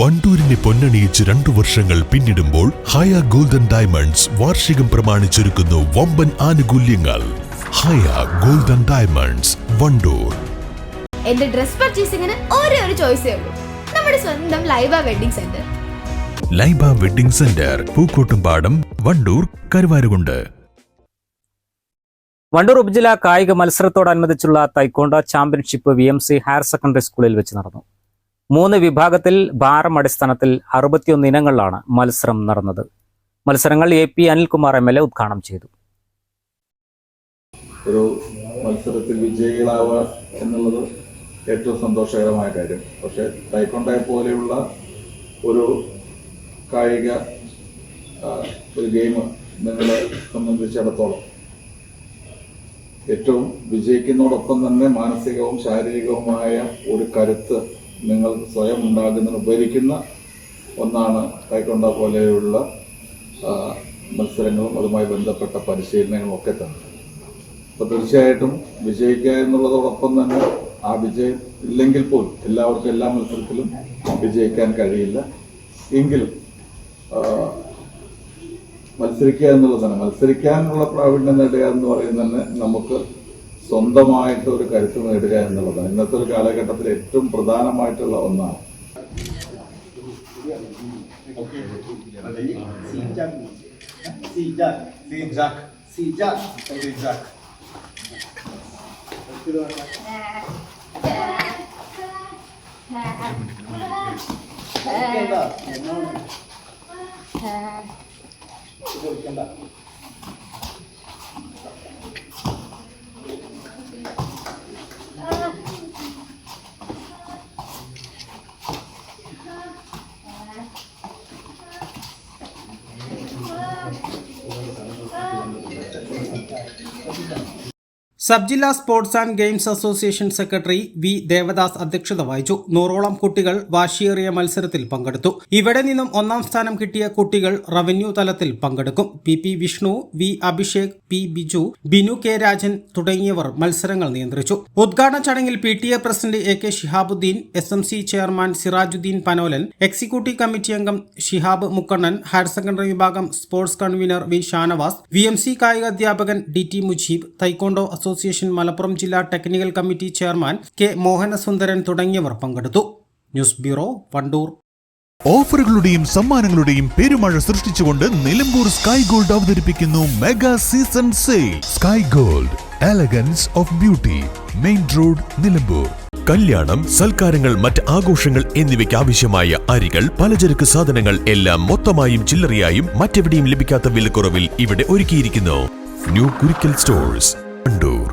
വണ്ടൂരിനെ പൊന്നണിയിച്ച് രണ്ടു വർഷങ്ങൾ പിന്നിടുമ്പോൾ ഹയ ഗോൾഡൻ ഡയമണ്ട്സ് വാർഷികം പ്രമാണിച്ചൊരുക്കുന്നു വമ്പൻ ആനുകൂല്യങ്ങൾ. Haya golden diamonds Wandoor. എന്റെ ഡ്രസ് പർച്ചേസിംഗിന് ഒരേ ഒരു ചോയ്സേ ഉള്ളൂ. നമ്മുടെ സ്വന്തം Laiba wedding centre. Laiba wedding centre Pookkottumpadam Wandoor Karuvarakundu. Wandoor ഉപജില്ല കായിക മത്സരത്തോടനുബന്ധിച്ചുള്ള taekwondo championship V M C higher secondary സ്കൂളിൽ വെച്ച് നടന്നു. മൂന്ന് വിഭാഗത്തിൽ ഭാരം അടിസ്ഥാനത്തിൽ അറുപത്തിയൊന്ന് ഇനങ്ങളിലാണ് മത്സരം നടന്നത്. മത്സരങ്ങൾ A P Anilkumar M L A ഉദ്ഘാടനം ചെയ്തു. ഒരു മത്സരത്തിൽ വിജയികളാവുക എന്നുള്ളത് ഏറ്റവും സന്തോഷകരമായ കാര്യം. പക്ഷേ തൈക്കൊണ്ടായ പോലെയുള്ള ഒരു കായിക ഒരു ഗെയിം നിങ്ങളെ സംബന്ധിച്ചിടത്തോളം ഏറ്റവും വിജയിക്കുന്നതോടൊപ്പം തന്നെ മാനസികവും ശാരീരികവുമായ ഒരു കരുത്ത് നിങ്ങൾക്ക് സ്വയം ഉണ്ടാകുന്നതിന് ഉപകരിക്കുന്ന ഒന്നാണ് കൈക്കൊണ്ട പോലെയുള്ള മത്സരങ്ങളും അതുമായി ബന്ധപ്പെട്ട പരിശീലനങ്ങളും ഒക്കെ തന്നെ. അപ്പോൾ തീർച്ചയായിട്ടും വിജയിക്കുക എന്നുള്ളതോടൊപ്പം തന്നെ ആ വിജയം ഇല്ലെങ്കിൽ പോലും എല്ലാവർക്കും എല്ലാ മത്സരത്തിലും വിജയിക്കാൻ കഴിയില്ല. എങ്കിലും മത്സരിക്കുക എന്നുള്ളത് തന്നെ. മത്സരിക്കാനുള്ള പ്രാവീണ്യം നേടുക എന്ന് പറയുന്നത് തന്നെ നമുക്ക് സ്വന്തമായിട്ട് ഒരു കരുത്ത് നേടുക എന്നുള്ളതാണ് ഇന്നത്തെ ഒരു കാലഘട്ടത്തിൽ ഏറ്റവും പ്രധാനമായിട്ടുള്ള ഒന്നാണ്. 我知道。സബ് ജില്ലാ sports and games association secretary V Devadas അധ്യക്ഷത വഹിച്ചു. നൂറോളം കുട്ടികൾ വാശിയേറിയ മത്സരത്തിൽ പങ്കെടുത്തു. ഇവിടെ നിന്നും ഒന്നാം സ്ഥാനം കിട്ടിയ കുട്ടികൾ റവന്യൂ തലത്തിൽ പങ്കെടുക്കും. P P Vishnu V Abhishek P Biju Binu K Rajan തുടങ്ങിയവർ മത്സരങ്ങൾ നിയന്ത്രിച്ചു. ഉദ്ഘാടന ചടങ്ങിൽ P T A president A K Shihabuddin S M C chairman Sirajuddin Panolan executive committee അംഗം ഷിഹാബ് മുക്കണ്ണൻ ഹയർ സെക്കൻഡറി വിഭാഗം sports convener V Shanavas V M C കായിക അധ്യാപകൻ D T Mujeeb taekwondo association Malappuram ജില്ലാ technical committee chairman K Mohanasundaran തുടങ്ങിയവർ പങ്കെടുത്തു. News bureau Wandoor. ഓഫറുകളുടെയും സമ്മാനങ്ങളുടെയും പെരുമഴ സൃഷ്ടിച്ചുകൊണ്ട് Nilambur sky gold അവതരിപ്പിക്കുന്നു mega season sale. Sky gold elegance of beauty main road Nilambur. കല്യാണം സൽക്കാരങ്ങൾ മറ്റ് ആഘോഷങ്ങൾ എന്നിവയ്ക്ക് ആവശ്യമായ അരികൾ പലചരക്ക് സാധനങ്ങൾ എല്ലാം മൊത്തമായും ചില്ലറയായും മറ്റെവിടെയും ലഭിക്കാത്ത വിലക്കുറവിൽ ഇവിടെ ഒരുക്കിയിരിക്കുന്നു. New Kurikkal stores Wandoor.